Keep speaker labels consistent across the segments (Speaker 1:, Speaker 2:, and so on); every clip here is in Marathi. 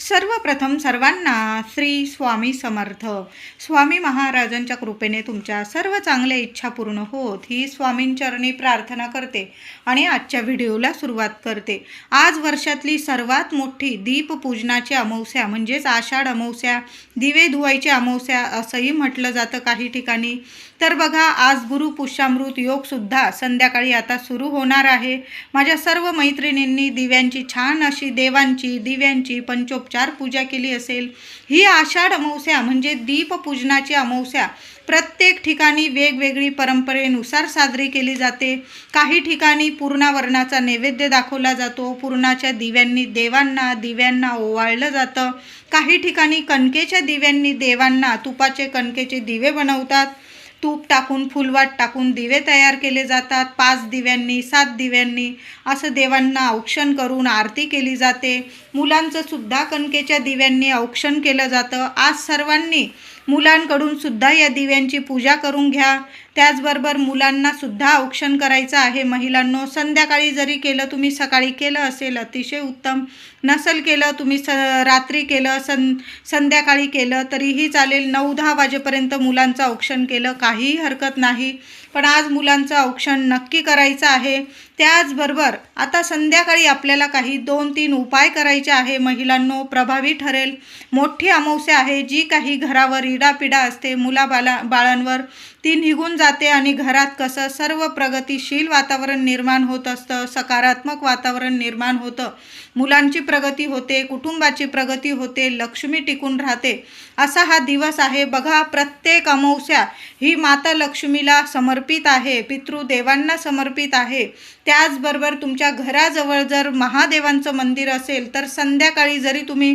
Speaker 1: सर्वप्रथम सर्वांना श्री स्वामी समर्थ. स्वामी महाराजांच्या कृपेने तुमच्या सर्व चांगल्या इच्छा पूर्ण होत ही स्वामींचरणी प्रार्थना करते आणि आजच्या व्हिडिओला सुरुवात करते. आज वर्षातली सर्वात मोठी दीपपूजनाची अमावस्या म्हणजेच आषाढ अमावस्या दिवे धुवायची अमावस्या असंही म्हटलं जातं काही ठिकाणी. तर बघा आज गुरु पुष्यामृत संध्याकाळी आता सुरू होणार आहे. माझ्या सर्व मैत्रिणींनी दिव्यांची छान अशी देवांची दिव्यांची पंचोपचार पूजा केली असेल. ही आषाढ अमावस्या म्हणजे दीपपूजनाची अमावस्या. प्रत्येक ठिकाणी वेगवेगळी परंपरेनुसार साजरी केली जाते. काही ठिकाणी पूर्णावरणाचा नैवेद्य दाखवला जातो. पूर्णाच्या दिव्यांनी देवांना दिव्यांना ओवाळलं जातं. काही ठिकाणी कणकेच्या दिव्यांनी देवांना तुपाचे कणकेचे दिवे बनवतात. तूप टाकून फुलवाट टाकून दिवे तयार केले जातात. पाच दिव्यांनी सात दिव्यांनी असं देवांना औक्षण करून आरती केली जाते. मुलांचं सुद्धा कणकेच्या दिव्यांनी औक्षण केलं जातं. आज सर्वांनी मुलांकडून सुद्धा या दिव्यांची पूजा करून घ्या. त्याचबरोबर मुलांना सुद्धा औक्षण करायचं आहे. महिलांनो संध्याकाळी जरी केलं तुम्ही सकाळी केलं असेल अतिशय उत्तम. नसल केलं तुम्ही स रात्री केलं सं संध्याकाळी केलं तरीही चालेल. नऊ दहा वाजेपर्यंत मुलांचं औक्षण केलं काहीही हरकत नाही. पण आज मुलांचं औक्षण नक्की करायचं आहे. त्याचबरोबर आता संध्याकाळी आपल्याला काही दोन तीन उपाय करायचे आहे. महिलांनो प्रभावी ठरेल. मोठी अमावस्या आहे. जी काही घरावर इडापिडा असते मुलाबाला बाळांवर ती निघून जाते आणि घरात कसं सर्व प्रगतिशील वातावरण निर्माण होत असतं सकारात्मक वातावरण निर्माण होतं. मुलांची प्रगती होते कुटुंबाची प्रगती होते लक्ष्मी टिकून राहते. असा हा दिवस आहे. बघा प्रत्येक अमावस्या ही माता लक्ष्मीला समर्पित समर्पित आहे पितृदेवांना समर्पित आहे. त्याचबरोबर तुमच्या घराजवळ जर महादेवांचं मंदिर असेल तर संध्याकाळी जरी तुम्ही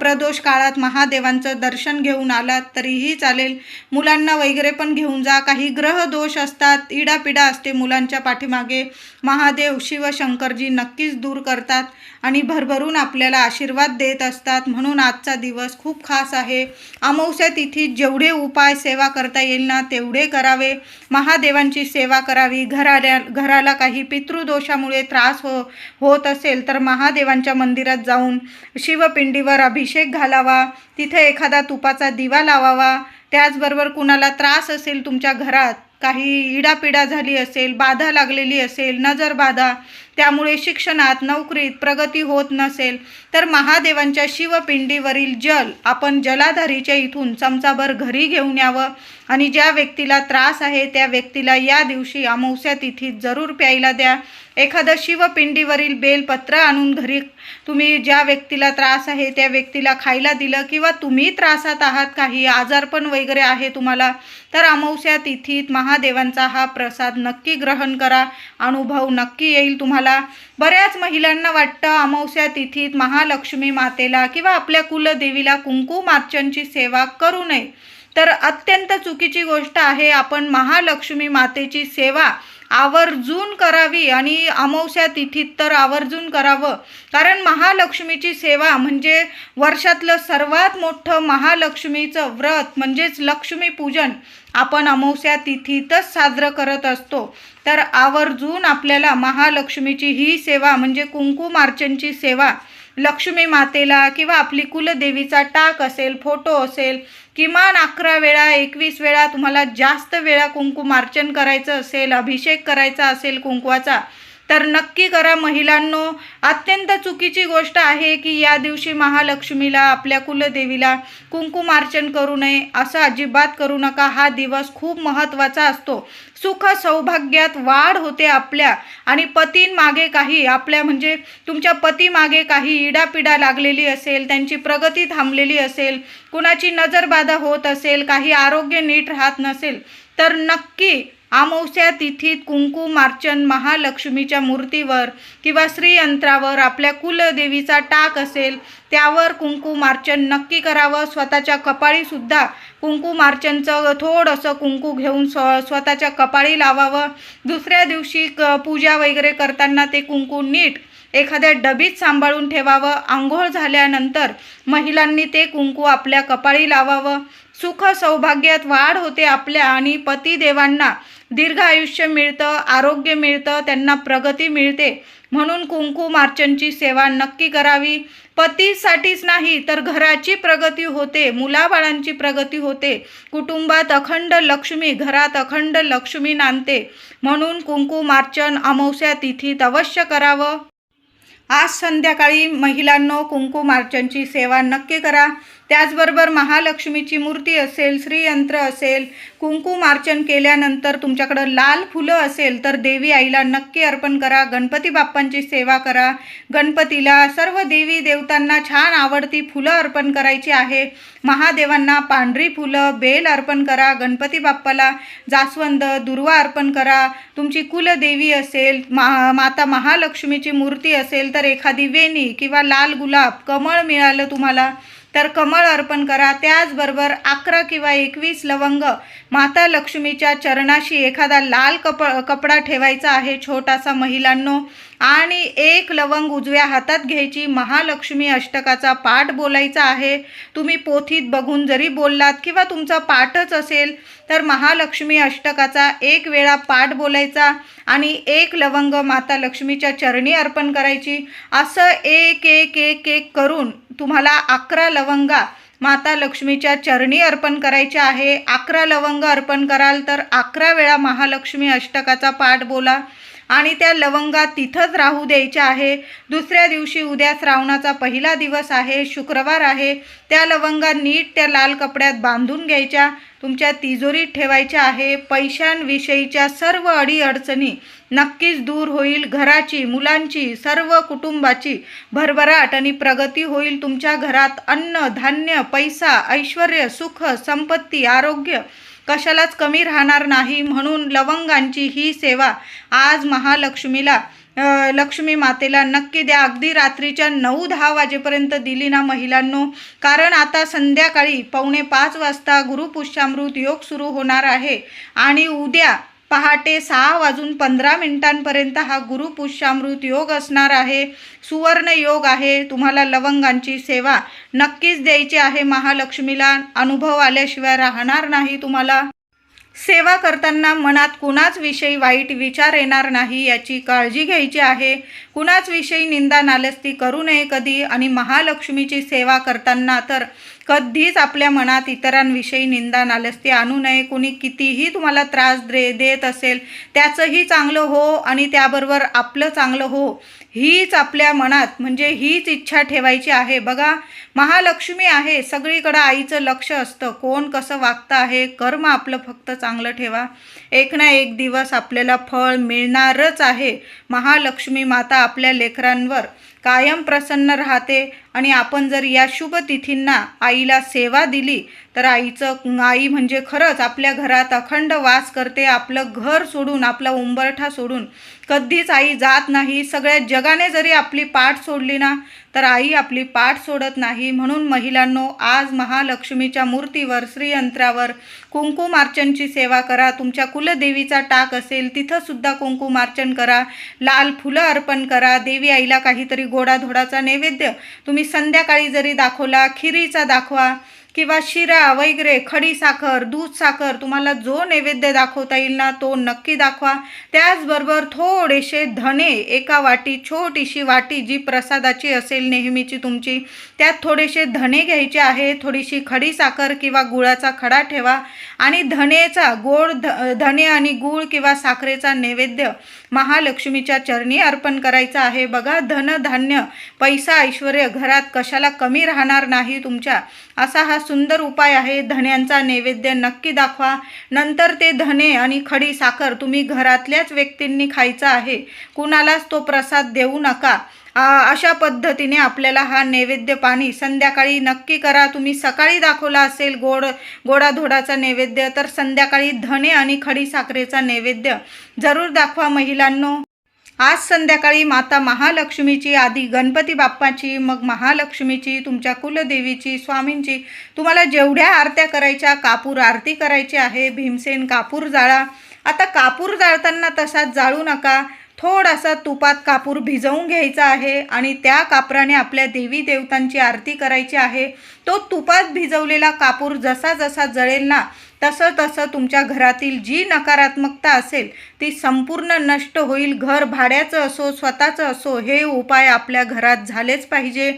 Speaker 1: प्रदोष काळात महादेवांचं दर्शन घेऊन आलात तरीही चालेल. मुलांना वगैरे पण घेऊन जा. काही ग्रहदोष असतात इडापिडा असते मुलांच्या पाठीमागे. महादेव शिवशंकरजी नक्कीच दूर करतात. आणि भरभरून आपल्याला आशीर्वाद देत असतात. म्हणून आजचा दिवस खूप खास आहे. अमावस्या तिथी जेवढे उपाय सेवा करता येईल ना तेवढे करावे. महादेवांची सेवा करावी. घराल्या घराला काही पितृदोषामुळे त्रास हो होत असेल तर महादेवांच्या मंदिरात जाऊन शिवपिंडीवर अभिषेक घालावा. तिथे एखादा तुपाचा दिवा लावावा. त्याचबरोबर कुणाला त्रास असेल तुमच्या घरात काही इडापिडा झाली असेल बाधा लागलेली असेल नजर बाधा त्यामुळे शिक्षणात नोकरीत प्रगती होत नसेल तर महादेवांच्या शिवपिंडीवरील जल आपण जलाधारीच्या इथून चमचाभर घरी घेऊन यावं. आणि ज्या व्यक्तीला त्रास आहे त्या व्यक्तीला या दिवशी अमावस्या तिथीत जरूर प्यायला द्या. एखादं शिवपिंडीवरील बेलपत्र आणून घरी तुम्ही ज्या व्यक्तीला त्रास आहे त्या व्यक्तीला खायला दिलं किंवा तुम्ही त्रासात आहात काही आजारपण वगैरे आहे तुम्हाला तर अमावस्या तिथीत महादेवांचा हा प्रसाद नक्की ग्रहण करा. अनुभव नक्की येईल तुम्हाला. बऱ्याच महिलांना वाटतं अमावस्या तिथीत महालक्ष्मी मातेला किंवा आपल्या कुलदेवीला कुंकुमार्चनची सेवा करू नये. तर अत्यंत चुकीची गोष्ट आहे आपण महालक्ष्मी मातेची सेवा आवर्जून करावी आणि अमावस्या तिथीत तर आवर्जून करावं. कारण महालक्ष्मीची सेवा म्हणजे वर्षातलं सर्वात मोठं महालक्ष्मीचं व्रत म्हणजेच लक्ष्मीपूजन. आपण अमावस्या तिथीतच साजरं करत असतो. तर आवर्जून आपल्याला महालक्ष्मीची ही सेवा म्हणजे कुंकुमार्चनची सेवा. लक्ष्मी मातेला किंवा आपली कुलदेवीचा टाक असेल फोटो असेल किमान अकरा वेळा एकवीस वेळा तुम्हाला जास्त वेळा कुंकुमार्चन करायचं असेल अभिषेक करायचा असेल कुंकवाचा तर नक्की करा महिलांनो. अत्यंत चुकीची गोष्ट आहे की या दिवशी महालक्ष्मीला आपल्या कुलदेवीला कुंकुमार्चन करू नये असं अजिबात करू नका. हा दिवस खूप महत्त्वाचा असतो. सुख सौभाग्यात वाढ होते आपल्या आणि पतींमागे काही आपल्या म्हणजे तुमच्या पतीमागे काही इडापिडा लागलेली असेल त्यांची प्रगती थांबलेली असेल कुणाची नजरबाधा होत असेल काही आरोग्य नीट राहत नसेल तर नक्की अमावस्या तिथीत कुंकुमार्चन महालक्ष्मीच्या मूर्तीवर किंवा श्रीयंत्रावर आपल्या कुलदेवीचा टाक असेल त्यावर कुंकुमार्चन नक्की करावं. स्वतःच्या कपाळीसुद्धा कुंकुमार्चनचं थोडंसं कुंकू घेऊन स्व स्वतःच्या कपाळी लावावं. दुसऱ्या दिवशी क पूजा वगैरे करताना ते कुंकू नीट एखाद्या डबीत सांभाळून ठेवावं. आंघोळ झाल्यानंतर महिलांनी ते कुंकू आपल्या कपाळी लावावं. सुख सौभाग्यात वाढ होते आपल्या आणि पतिदेवांना दीर्घ आयुष्य मिळतं आरोग्य मिळतं त्यांना प्रगती मिळते. म्हणून कुंकुमार्चनची सेवा नक्की करावी. पतीसाठीच नाही तर घराची प्रगती होते मुलाबाळांची प्रगती होते. कुटुंबात अखंड लक्ष्मी घरात अखंड लक्ष्मी नांदते. म्हणून कुंकुमार्चन अमावस्या तिथीत अवश्य करावं. आज संध्याकाळी महिलांनो कुंकुमार्चनची सेवा नक्की करा. त्याचबरोबर महालक्ष्मीची मूर्ती असेल श्रीयंत्र असेल कुंकुमार्चन केल्यानंतर तुमच्याकडं लाल फुलं असेल तर देवी आईला नक्की अर्पण करा. गणपती बाप्पांची सेवा करा. गणपतीला सर्व देवी देवतांना छान आवडती फुलं अर्पण करायची आहे. महादेवांना पांढरी फुलं बेल अर्पण करा. गणपती बाप्पाला जास्वंद दुर्वा अर्पण करा. तुमची कुलदेवी असेल मा माता महालक्ष्मीची मूर्ती असेल तर एखादी वेणी किंवा लाल गुलाब कमळ मिळालं तुम्हाला तर कमळ अर्पण करा. त्याचबरोबर अकरा किंवा एकवीस लवंग माता लक्ष्मीच्या चरणाशी एखादा लाल कप कपडा ठेवायचा आहे छोटासा महिलांनो. आणि एक लवंग उजव्या हातात घ्यायची. महालक्ष्मी अष्टकाचा पाठ बोलायचा आहे. तुम्ही पोथीत बघून जरी बोललात किंवा तुमचा पाठच असेल तर महालक्ष्मी अष्टकाचा एक वेळा पाठ बोलायचा आणि एक लवंग माता लक्ष्मीच्या चरणी अर्पण करायची. असं एक एक एक एक करून तुम्हाला अकरा लवंगा माता लक्ष्मीच्या चरणी अर्पण करायच्या आहे. अकरा लवंग अर्पण कराल तर अकरा वेळा महालक्ष्मी अष्टकाचा पाठ बोला. आणि त्या लवंगा तिथंच राहू द्यायच्या आहे. दुसऱ्या दिवशी उद्या श्रावणाचा पहिला दिवस आहे. शुक्रवार आहे. त्या लवंगा नीट त्या लाल कपड्यात बांधून घ्यायच्या. तुमच्या तिजोरीत ठेवायच्या आहे. पैशांविषयीच्या सर्व अडीअडचणी नक्कीच दूर होईल. घराची मुलांची सर्व कुटुंबाची भरभराट आणि प्रगती होईल. तुमच्या घरात अन्न धान्य पैसा ऐश्वर सुख संपत्ती आरोग्य कशालाच कमी राहणार नाही म्हणून लवंगांची ही सेवा आज महालक्ष्मीला लक्ष्मी मातेला नक्की द्या. अगदी रात्रीच्या नऊ दहा वाजेपर्यंत दिली ना महिलांनो. कारण आता संध्याकाळी पावणे पाच वाजता गुरुपुष्यामृत योग सुरू होणार आहे. आणि उद्या पहाटे सहा वाजून पंधरा मिनिटांपर्यंत हा गुरुपुष्यामृत योग असणार आहे. सुवर्ण योग आहे. तुम्हाला लवंगांची सेवा नक्कीच द्यायची आहे. महालक्ष्मीला अनुभव आल्याशिवाय राहणार नाही तुम्हाला. सेवा करताना मनात कुणाच विषयी वाईट विचार येणार नाही याची काळजी घ्यायची आहे. कुणाच विषयी निंदा नालस्ती करू नये कधी आणि महालक्ष्मीची सेवा करताना तर कधीच आपल्या मनात इतरांविषयी निंदा नालस्ती. आणू नये कुणी कितीही तुम्हाला त्रास दे देत असेल त्याचंही चांगलं हो आणि त्याबरोबर आपलं चांगलं हो. हीच आपल्या मनात म्हणजे हीच इच्छा ठेवायची आहे. बघा महालक्ष्मी आहे. सगळीकडं आईचं लक्ष असतं. कोण कसं वागतं आहे? कर्म आपलं फक्त चांगलं ठेवा. एक ना एक दिवस आपल्याला फळ मिळणारच आहे. महालक्ष्मी माता आपल्या लेकरांवर कायम प्रसन्न राहते. आणि आपण जर या शुभ तिथींना आईला सेवा दिली तर आईचं आई म्हणजे खरंच आपल्या घरात अखंड वास करते आपलं घर सोडून आपला उंबरठा सोडून. कधीच आई जात नाही सगळ्या जगाने जरी आपली पाठ सोडली ना तर आई आपली पाठ सोडत नाही. म्हणून महिलांनो आज महालक्ष्मीच्या मूर्तीवर श्रीयंत्रावर कुंकुमार्चनची सेवा करा. तुमच्या कुलदेवीचा टाक असेल तिथंसुद्धा कुंकुमार्चन करा. लाल फुलं अर्पण करा. देवी आईला काहीतरी गोडाधोडाचा नैवेद्य तुम्ही संध्याकाळी जरी दाखवला खिरीचा दाखवा किंवा शिरा वगैरे खडी साखर दूध साखर तुम्हाला जो नैवेद्य दाखवता येईल ना तो नक्की दाखवा. त्याचबरोबर थोडेसे धणे एका वाटी छोटीशी वाटी जी प्रसादाची असेल नेहमीची तुमची त्यात थोडेसे धणे घ्यायचे आहे थोडीशी खडी साखर किंवा गुळाचा खडा ठेवा आणि धनेचा गोड ध धने आणि गूळ किंवा साखरेचा नैवेद्य महालक्ष्मीच्या चरणी अर्पण करायचा आहे. बघा धनधान्य पैसा ऐश्वर घरात कशाला कमी राहणार नाही तुमच्या असा हा सुंदर उपाय आहे. धण्यांचा नैवेद्य नक्की दाखवा. नंतर ते धने आणि खडी साखर तुम्ही घरातल्याच व्यक्तींनी खायचा आहे. कुणालाच तो प्रसाद देऊ नका. अशा पद्धतीने आपल्याला हा नैवेद्य पाणी संध्याकाळी नक्की करा. तुम्ही सकाळी दाखवला असेल गोड गोडाधोडाचा नैवेद्य तर संध्याकाळी धने आणि खडी साखरेचा नैवेद्य जरूर दाखवा महिलांनो. आज संध्याकाळी माता महालक्ष्मीची आधी गणपती बाप्पाची मग महालक्ष्मीची तुमच्या कुलदेवीची स्वामींची. तुम्हाला जेवढ्या आरत्या करायच्या कापूर आरती करायची आहे भीमसेन कापूर जाळा. आता कापूर जाळताना तसाच जाळू नका. थोडासा तुपात कापूर भिजवून घ्यायचा आहे आणि त्या कापराने आपल्या देवी देवतांची आरती करायची आहे. तो तुपात भिजवलेला कापूर जसा जसा जळेल ना तसं तसं तुमच्या घरातील जी नकारात्मकता असेल ती संपूर्ण नष्ट होईल. घर भाड्याचं असो स्वतःचं असो हे उपाय आपल्या घरात झालेच पाहिजे.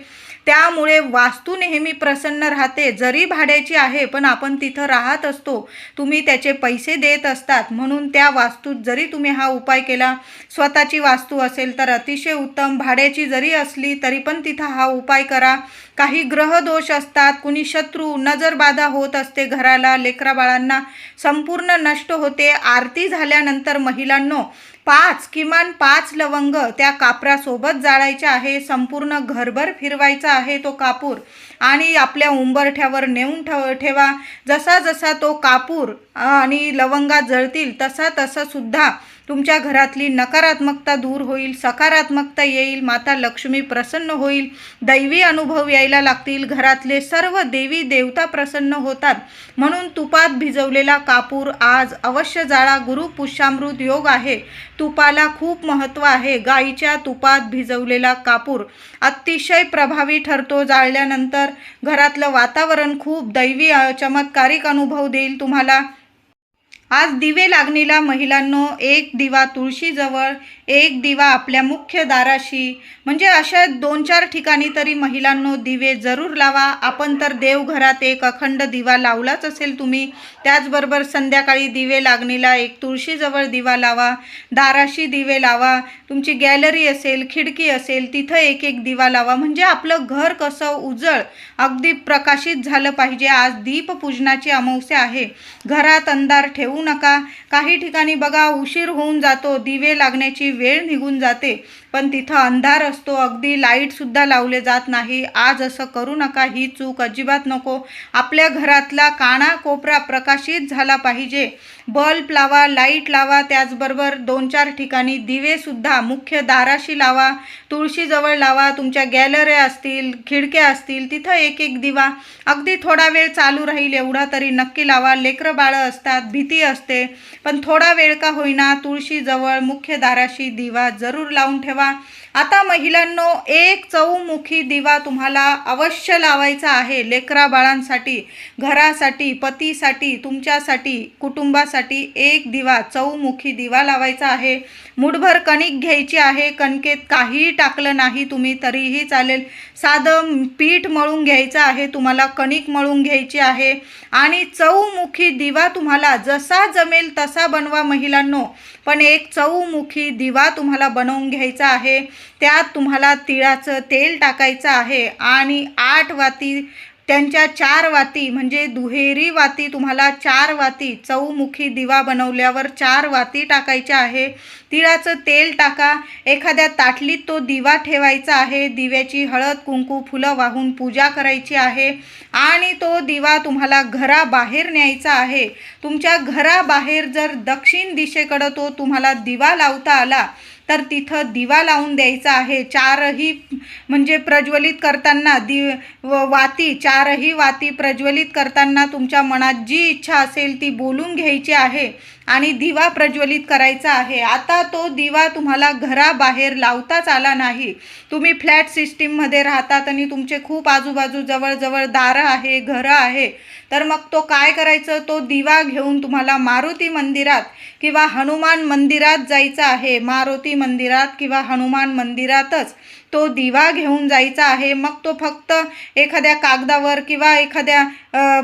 Speaker 1: त्यामुळे वास्तू नेहमी प्रसन्न राहते. जरी भाड्याची आहे पण आपण तिथं राहत असतो. तुम्ही त्याचे पैसे देत असतात. म्हणून त्या वास्तूत जरी तुम्ही हा उपाय केला स्वतःची वास्तू असेल तर अतिशय उत्तम. भाड्याची जरी असली तरी पण तिथं हा उपाय करा. काही ग्रहदोष असतात. कुणी शत्रू नजरबाधा होत असते घराला लेकराबाळांना. संपूर्ण नष्ट होते. आरती झाल्यानंतर महिलांनो पाच किमान पाच लवंग त्या कापरासोबत जाळायच्या आहे. संपूर्ण घरभर फिरवायचा आहे तो कापूर. आणि आपल्या उंबरठ्यावर नेऊन ठेव ठेवा. जसा जसा तो कापूर आणि लवंगा जळतील तसा तसा सुद्धा तुमच्या घरातली नकारात्मकता दूर होईल सकारात्मकता येईल माता लक्ष्मी प्रसन्न होईल दैवी अनुभव यायला लागतील घरातले सर्व देवी देवता प्रसन्न होतात. म्हणून तुपात भिजवलेला कापूर आज अवश्य जाळा. गुरु पुष्यामृत योग आहे. तुपाला खूप महत्त्व आहे. गाईच्या तुपात भिजवलेला कापूर अतिशय प्रभावी ठरतो. जाळल्यानंतर घरातलं वातावरण खूप दैवी चमत्कारिक अनुभव देईल तुम्हाला. आज दिवे लागणीला महिलांनो एक दिवा तुळशीजवळ एक दिवा आपल्या मुख्य दाराशी. म्हणजे अशा दोन चार ठिकाणी तरी महिलांनो दिवे जरूर लावा. आपण तर देवघरात एक अखंड दिवा लावलाच असेल तुम्ही. त्याचबरोबर संध्याकाळी दिवे लागणीला एक तुळशीजवळ दिवा लावा. दाराशी दिवे लावा. तुमची गॅलरी असेल खिडकी असेल तिथं एक एक दिवा लावा. म्हणजे आपलं घर कसं उजळ अगदी प्रकाशित झालं पाहिजे. आज दीपपूजनाची अमावस्या आहे. घरात अंधार ठेवू नका. काही ठिकाणी बघा उशीर होऊन जातो दिवे लागण्याची वेळ निघून जाते. पण तिथं अंधार असतो. अगदी लाईटसुद्धा लावले जात नाही. आज असं करू नका ही चूक अजिबात नको. आपल्या घरातला काना कोपरा प्रकाशित झाला पाहिजे. बल्ब लावा लाइट लावा त्याचबरोबर दोन चार ठिकाणी दिवेसुद्धा मुख्य दाराशी लावा तुळशीजवळ लावा तुमच्या गॅलऱ्या असतील खिडक्या असतील तिथं एक एक दिवा. अगदी थोडा वेळ चालू राहील एवढा तरी नक्की लावा. लेकरं बाळं असतात भीती असते. पण थोडा वेळ का होईना तुळशीजवळ मुख्य दाराशी दिवा जरूर लावून ठेवा. была आता महिलांनो एक चौमुखी दिवा तुम्हाला अवश्य लावायचा आहे लेकरा बाळांसाठी घरासाठी पतीसाठी तुमच्यासाठी कुटुंबासाठी एक दिवा चौमुखी दिवा लावायचा आहे. मुठभर कणिक घ्यायची आहे कणकेत काहीही टाकलं नाही तुम्ही तरीही चालेल. साधं पीठ मळून घ्यायचं आहे तुम्हाला कणिक मळून घ्यायची आहे. आणि चौमुखी दिवा तुम्हाला जसा जमेल तसा बनवा महिलांनो. पण एक चौमुखी दिवा तुम्हाला बनवून घ्यायचा आहे. त्यात तुम्हाला तिळाचं तेल टाकायचं आहे आणि आठ वाती त्यांच्या चार वाती म्हणजे दुहेरी वाती तुम्हाला चार वाती चौमुखी दिवा बनवल्यावर चार वाती टाकायच्या आहे. तिळाचं तेल टाका. एखाद्या ताटलीत तो दिवा ठेवायचा आहे. दिव्याची हळद कुंकू फुलं वाहून पूजा करायची आहे. आणि तो दिवा तुम्हाला घराबाहेर न्यायचा आहे. तुमच्या घराबाहेर जर दक्षिण दिशेकडं तो तुम्हाला दिवा लावता आला तर तिथं दिवा लावून द्यायचा आहे. चारही म्हणजे प्रज्वलित करताना दि वाती चारही वाती प्रज्वलित करताना तुमच्या मनात जी इच्छा असेल ती बोलून घ्यायची आहे. आणि दिवा प्रज्वलित करायचा आहे. आता तो दिवा तुम्हाला घराबाहेर लावताच आला नाही. तुम्ही फ्लॅट सिस्टीममध्ये राहतात आणि तुमचे खूप आजूबाजू जवळजवळ दारं आहे घरं आहे. तर मग तो काय करायचं? तो दिवा घेऊन तुम्हाला मारुती मंदिरात किंवा हनुमान मंदिरात जायचं आहे. मारुती मंदिरात किंवा हनुमान मंदिरातच. तो दिवा घेऊन जायचा आहे. मग तो फक्त एखाद्या कागदावर किंवा एखाद्या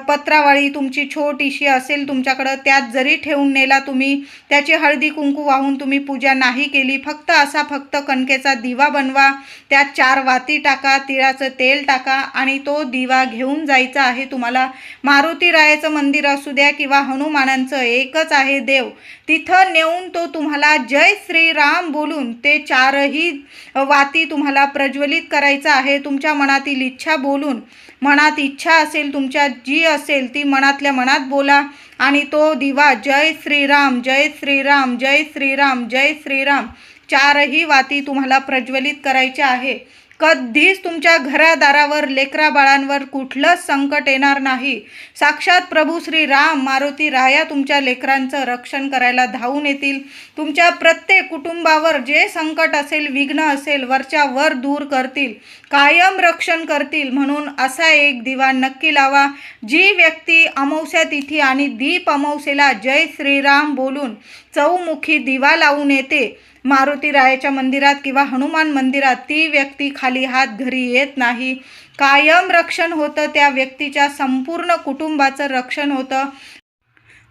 Speaker 1: पत्रावळी तुमची छोटीशी असेल तुमच्याकडं त्यात जरी ठेवून नेला तुम्ही त्याची हळदी कुंकू वाहून तुम्ही पूजा नाही केली फक्त असा फक्त कणकेचा दिवा बनवा. त्यात चार वाती टाका तिळाचं तेल टाका आणि तो दिवा घेऊन जायचा आहे तुम्हाला. मारुती रायाचं मंदिर असू द्या किंवा हनुमानांचं एकच आहे देव. तिथं नेऊन तो तुम्हाला जय श्रीराम बोलून ते चारही वाती तुम्हाला प्रज्वलित करायचं आहे तुमच्या मनातील इच्छा बोलून. मनात इच्छा असेल तुमच्या जी असेल ती मनातल्या मनात बोला आणि तो दिवा जय श्रीराम जय श्रीराम जय श्रीराम जय श्रीराम चारही वाती तुम्हाला प्रज्वलित करायच्या आहे. कधीच तुमच्या घरादारावर लेकरा बाळांवर कुठलंच संकट येणार नाही. साक्षात प्रभू श्री राम मारुती राया तुमच्या लेकरांचं रक्षण करायला धावून येतील. तुमच्या प्रत्येक कुटुंबावर जे संकट असेल विघ्न असेल वरच्या वर दूर करतील. कायम रक्षण करतील म्हणून असा एक दिवा नक्की लावा. जी व्यक्ती अमावस्या तिथी आणि दीप अमावस्येला जय श्रीराम बोलून चौमुखी दिवा लावून येते मारुती रायाच्या मंदिरात किंवा हनुमान मंदिरात ती व्यक्ती खाली हात घरी येत नाही. कायम रक्षण होतं त्या व्यक्तीच्या संपूर्ण कुटुंबाचं रक्षण होतं.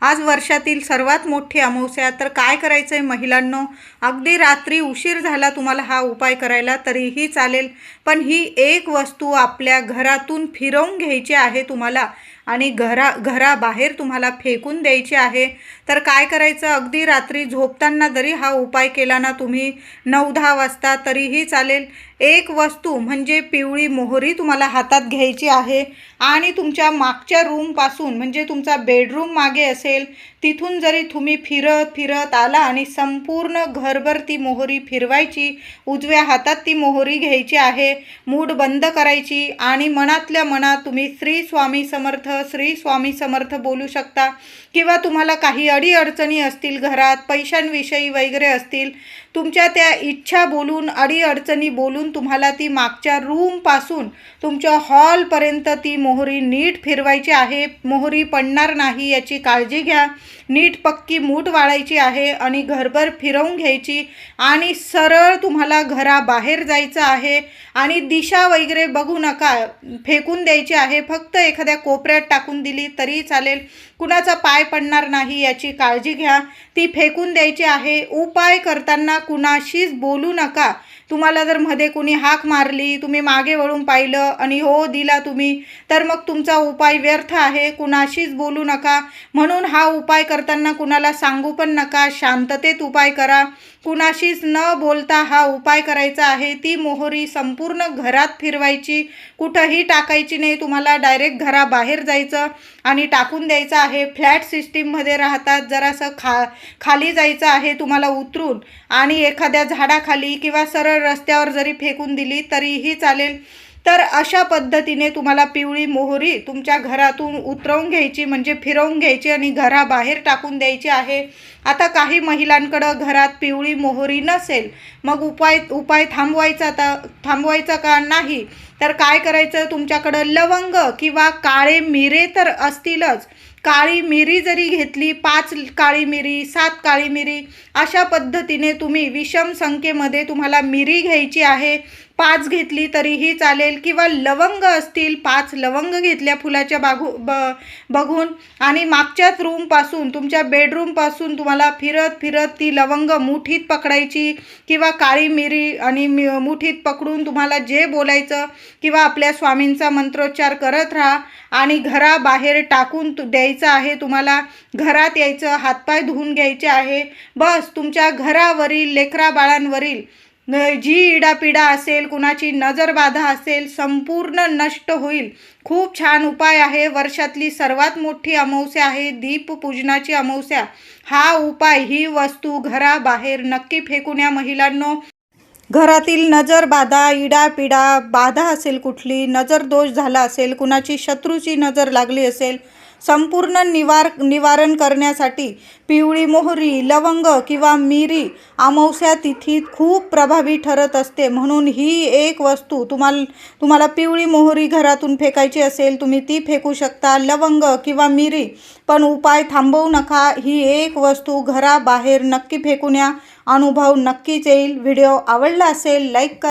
Speaker 1: आज वर्षातील सर्वात मोठी अमावस्या. तर काय करायचं आहे महिलांनो? अगदी रात्री उशीर झाला तुम्हाला हा उपाय करायला तरीही चालेल. पण ही एक वस्तू आपल्या घरातून फिरवून घ्यायची आहे तुम्हाला. आणि घरा घराबाहेर तुम्हाला फेकून द्यायची आहे तर काय करायचं? अगदी रात्री झोपताना जरी हा उपाय केला ना तुम्ही नऊ दहा वाजता तरीही चालेल. एक वस्तू म्हणजे पिवळी मोहरी तुम्हाला हातात घ्यायची आहे आणि तुमच्या मागच्या रूमपासून म्हणजे तुमचा बेडरूम मागे असेल तिथून जरी तुम्ही फिरत फिरत आला आणि संपूर्ण घरभर ती मोहरी फिरवायची उजव्या हातात ती मोहरी घ्यायची आहे मूड बंद करायची आणि मनातल्या मनात तुम्ही श्री स्वामी समर्थ श्री स्वामी समर्थ बोलू शकता. किंवा तुम्हाला काही अडीअडचणी असतील घरात पैशांविषयी वगैरे असतील तुमच्या त्या इच्छा बोलून अडीअडचणी बोलून तुम्हाला ती मागच्या रूमपासून तुमच्या हॉलपर्यंत ती मोहरी नीट फिरवायची आहे. मोहरी पडणार नाही याची काळजी घ्या. नीट पक्की मूठ वाळायची आहे आणि घरभर फिरवून घ्यायची आणि सरळ तुम्हाला घराबाहेर जायचं आहे आणि दिशा वगैरे बघू नका. फेकून द्यायची आहे. फक्त एखाद्या कोपऱ्यात टाकून दिली तरी चालेल. कुणाचा पाय पडणार नाही याची काळजी घ्या. ती फेकून द्यायची आहे. उपाय करताना कुणाशीच बोलू नका. तुम्हाला जर मध्ये कुणी हाक मारली तुम्ही मागे वळून पाहिलं आणि हो दिला तुम्ही तर मग तुमचा उपाय व्यर्थ आहे. कुणाशीच बोलू नका. म्हणून हा उपाय करताना कुणाला सांगू पण नका. शांततेत उपाय करा. कुणाशीच न बोलता हा उपाय करायचा आहे. ती मोहरी संपूर्ण घरात फिरवायची. कुठंही टाकायची नाही. तुम्हाला डायरेक्ट घराबाहेर जायचं. आणि टाकून द्यायचं आहे. फ्लॅट सिस्टीममध्ये राहतात जरासं खा खाली जायचं आहे तुम्हाला उतरून आणि एखाद्या झाडाखाली किंवा सरळ रस्त्यावर जरी फेकून दिली तरीही चालेल. तर अशा पद्धतीने तुम्हाला पिवळी मोहरी तुमच्या घरातून उतरवून घ्यायची म्हणजे फिरवून घ्यायची आणि घराबाहेर टाकून द्यायची आहे. आता काही महिलांकडं घरात पिवळी मोहरी नसेल मग उपाय उपाय थांबवायचा आता थांबवायचा का नाही? तर काय करायचं? तुमच्याकडं लवंग किंवा काळे मिरे तर असतीलच. काळी मिरी जरी घेतली पाच काळी मिरी सात काळी मिरी अशा पद्धतीने तुम्ही विषम संख्येमध्ये तुम्हाला मिरी घ्यायची आहे. पाच घेतली तरीही चालेल किंवा लवंग असतील पाच लवंग घेतल्या फुलाच्या बागू ब बघून. आणि मागच्याच रूमपासून तुमच्या बेडरूमपासून तुम्हाला फिरत फिरत ती लवंग मुठीत पकडायची किंवा काळी मिरी आणि मि मुठीत पकडून तुम्हाला जे बोलायचं किंवा आपल्या स्वामींचा मंत्रोच्चार करत राहा आणि घराबाहेर टाकून द्यायचं आहे तुम्हाला. घरात यायचं हातपाय धुवून घ्यायचे आहे. बस तुमच्या घरावरील लेकरा बाळांवरील जी इडापिडा असेल कुणाची नजरबाधा असेल संपूर्ण नष्ट होईल. खूप छान उपाय आहे. वर्षातली सर्वात मोठी अमावस्या आहे. दीपपूजनाची अमावस्या. हा उपाय ही वस्तू घराबाहेर नक्की फेकून या महिलांनो. घरातील नजरबाधा इडापिडा बाधा असेल कुठली नजर दोष झाला असेल कुणाची शत्रूची नजर लागली असेल संपूर्ण निवार निवारण करण्यासाठी पिवळी मोहरी लवंग किंवा मिरी अमावस्या तिथीत खूप प्रभावी ठरत असते. म्हणून ही एक वस्तू तुम्हाला तुम्हाला पिवळी मोहरी घरातून फेकायची असेल तुम्ही ती फेकू शकता. लवंग किंवा मिरी पण उपाय थांबवू नका. ही एक वस्तू घराबाहेर नक्की फेकून या. अनुभव नक्कीच येईल. व्हिडिओ आवडला असेल लाईक करा.